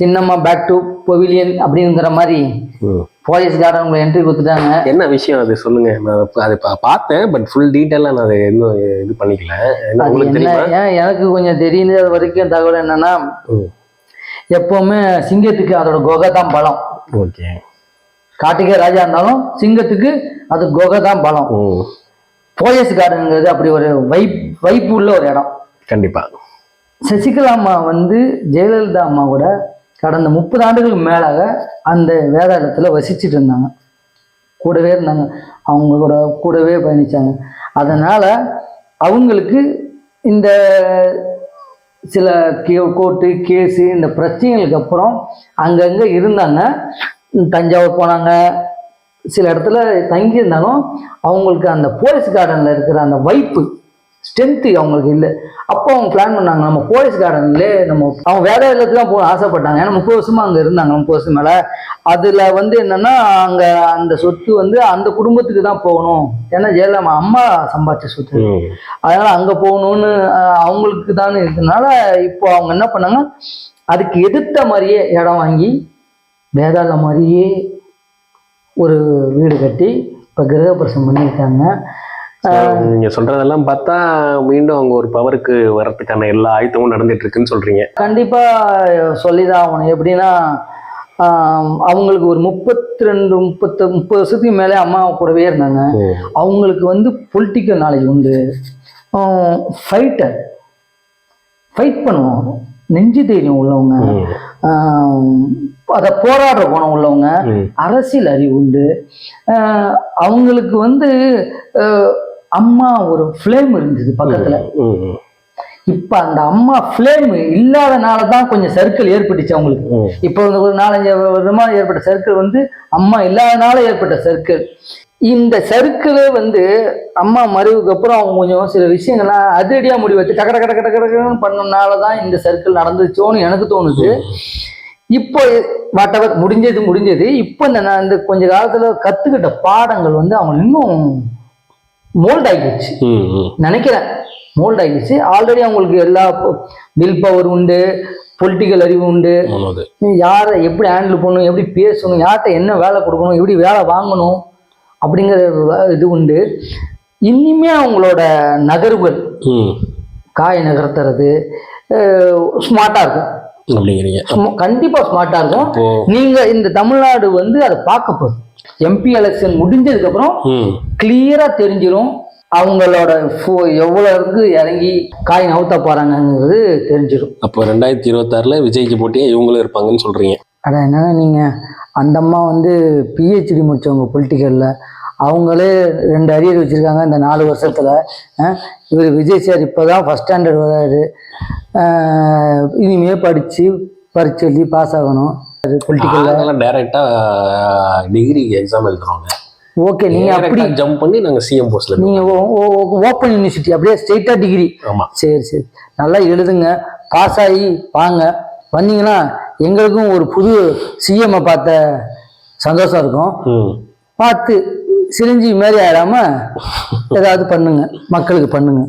Chinnamma back to பொவிலியன் அப்படிங்கிற மாதிரி ம். போலீஸ் கார்டன் உங்களை என்ட்ரி கொடுத்துட்டாங்க. என்ன விஷயம் அது? சொல்லுங்க. நான் அதை பார்த்தேன் பட் ஃபுல் டீட்டெயிலாக நான் அதை இன்னும் இது பண்ணிக்கல. உங்களுக்கு தெரியுமா? ஏன் எனக்கு கொஞ்சம் தெரியுது வரைக்கும் தகவல் என்னன்னா. எப்பவுமே சிங்கத்துக்கு அதோட குகை தான் பலம். ஓகே. காட்டுக்கே ராஜா இருந்தாலும் சிங்கத்துக்கு அது குகை தான் பலம். போயஸ் கார்டனுங்கிறது அப்படி ஒரு வைப் வைப்பு உள்ள ஒரு இடம். கண்டிப்பா. சசிகலா அம்மா வந்து ஜெயலலிதா அம்மா கூட கடந்த முப்பது ஆண்டுகளுக்கு மேலாக அந்த வேதாளத்தில் வசிச்சுட்டு இருந்தாங்க. கூடவே இருந்தாங்க. அவங்க கூட கூடவே பயணித்தாங்க அதனால் அவங்களுக்கு இந்த சில கே கோர்ட்டு கேஸு இந்த பிரச்சனைகளுக்கு அப்புறம் அங்கங்கே இருந்தாங்க. தஞ்சாவூர் போனாங்க. சில இடத்துல தங்கியிருந்தாலும் அவங்களுக்கு அந்த போலீஸ் கார்டனில் இருக்கிற அந்த வைப்பு ஸ்ட்ரென்த்து அவங்களுக்கு இல்லை. அப்போ அவங்க பிளான் பண்ணாங்க நம்ம போலீஸ் கார்டன்லேயே நம்ம அவங்க வேற இடத்துல தான் போக ஆசைப்பட்டாங்க. ஏன்னா முப்பது வருஷமா அங்கே இருந்தாங்க முப்பது வருஷம் மேலே. அதில் வந்து என்னன்னா அங்கே அந்த சொத்து வந்து அந்த குடும்பத்துக்கு தான் போகணும். ஏன்னா ஜெயலலிதா அம்மா சம்பாதிச்ச சொத்து. அதனால அங்க போகணும்னு அவங்களுக்கு தான் இருக்கனால இப்போ அவங்க என்ன பண்ணாங்க அதுக்கு எதிர்த்த மாதிரியே இடம் வாங்கி வேதாள மாதிரியே ஒரு வீடு கட்டி இப்போ கிரகப்பிரசம் பண்ணியிருக்காங்க. நீங்க சொல்றதெல்லாம் பார்த்தா மீண்டும் அவங்க ஒரு பவருக்கு வர்றதுக்கான எல்லா ஆயத்தமும் நடந்துட்டு இருக்குன்னு சொல்றீங்க. கண்டிப்பா சொல்லிதான் ஆகணும். எப்படின்னா அவங்களுக்கு ஒரு முப்பத்தி ரெண்டு முப்பத்து முப்பது வருஷத்துக்கு மேலே அம்மா கூடவே இருந்தாங்க. அவங்களுக்கு வந்து பொலிட்டிக்கல் நாலேஜ் உண்டு. ஃபைட்டர் ஃபைட் பண்ணுவாங்க நெஞ்சு தைரியம் உள்ளவங்க. அதை போராடுற குணம் உள்ளவங்க. அரசியல் அறிவு உண்டு. அவங்களுக்கு வந்து அம்மா ஒரு ஃப்ளேம் இருந்தது பக்கத்துல. இப்ப அந்த அம்மா ஃப்ளேம் இல்லாதனால தான் கொஞ்சம் சர்க்கிள் ஏற்பட்டுச்சு அவங்களுக்கு. இப்போ ஒரு நாலஞ்சு வருடமா ஏற்பட்ட சர்க்கிள் வந்து அம்மா இல்லாதனால ஏற்பட்ட சர்க்கிள் இந்த சர்க்கிளே வந்து அம்மா மறைவுக்கு அப்புறம் அவங்க கொஞ்சம் சில விஷயங்கள்லாம் அதிரடியா முடிவெடுத்து டக டக டக டக டகன்னு பண்ணனால தான் இந்த சர்க்கிள் நடந்துச்சோன்னு எனக்கு தோணுது. இப்போ வாட்டவர் முடிஞ்சது முடிஞ்சது. இப்போ இந்த நான் இந்த கொஞ்ச காலத்துல கத்துக்கிட்ட பாடங்கள் வந்து அவங்க இன்னும் மோல்ட் ஆகிடுச்சு. நினைக்கிறேன். மோல்ட் ஆகிடுச்சு ஆல்ரெடி அவங்களுக்கு எல்லா வில் பவர் உண்டு பொலிட்டிக்கல் அறிவு உண்டு. யாரை எப்படி ஹேண்டில் பண்ணணும் எப்படி பேசணும் யார்கிட்ட என்ன வேலை கொடுக்கணும் எப்படி வேலை வாங்கணும் அப்படிங்கிற இது உண்டு. இனிமே அவங்களோட நகர்வுகள். காய் நகர்த்துறது ஸ்மார்ட்டாக இருக்கும். அப்படிங்கிறீங்க. சும்மா- கண்டிப்பா ஸ்மார்ட்டாக இருக்கும். அப்போ நீங்க இந்த தமிழ்நாடு வந்து அதை பார்க்க போகுது. எம்பி எலெக்ஷன் முடிஞ்சதுக்கு அப்புறம் ம். கிளியரா தெரிஞ்சிரும் அவங்களோட எவ்வளவு இருக்கு இறங்கி காய் நவுத்த போறாங்கங்கிறது தெரிஞ்சிடும் அப்போ ரெண்டாயிரத்தி இருபத்தாறுல விஜய்க்கு போட்டியா இவங்களும் இருப்பாங்கன்னு சொல்றீங்க. அட என்னன்னா நீங்க? அந்த அம்மா வந்து பிஹெச்டி முடிச்சவங்க பொலிட்டிக்கல்ல அவங்களே ரெண்டு அரியர் வச்சிருக்காங்க இந்த நாலு வருஷத்துல. இவர் விஜய் சார் இப்போதான் ஃபர்ஸ்ட் ஸ்டாண்டர்ட் வராரு. அஹ், இனிமே படிச்சு பரிச்சு எழுதி பாஸ் ஆகணும். பொலிட்டிக்கல்ல அதெல்லாம் டைரக்டா டிகிரி எக்ஸாம் எழுதுறோங்க. ஓகே நீங்க அப்படி ஜம்ப் பண்ணி நாங்க சிஎம் போஸ்ட்ல நீங்க ஓப்பன் யூனிவர்சிட்டி அப்படியே ஸ்ட்ரெயிட்டா டிகிரி ஆமா. சரி சரி. நல்லா எழுதுங்க. பாஸ் ஆகி வாங்க. வந்தீங்கன்னா எங்களுக்கும் ஒரு புது சிஎம்ஐ பார்த்த சந்தோஷம் இருக்கும். பார்த்து சிரிஞ்சி மாரி ஆயிடாம ஏதாவது பண்ணுங்க. மக்களுக்கு பண்ணுங்க.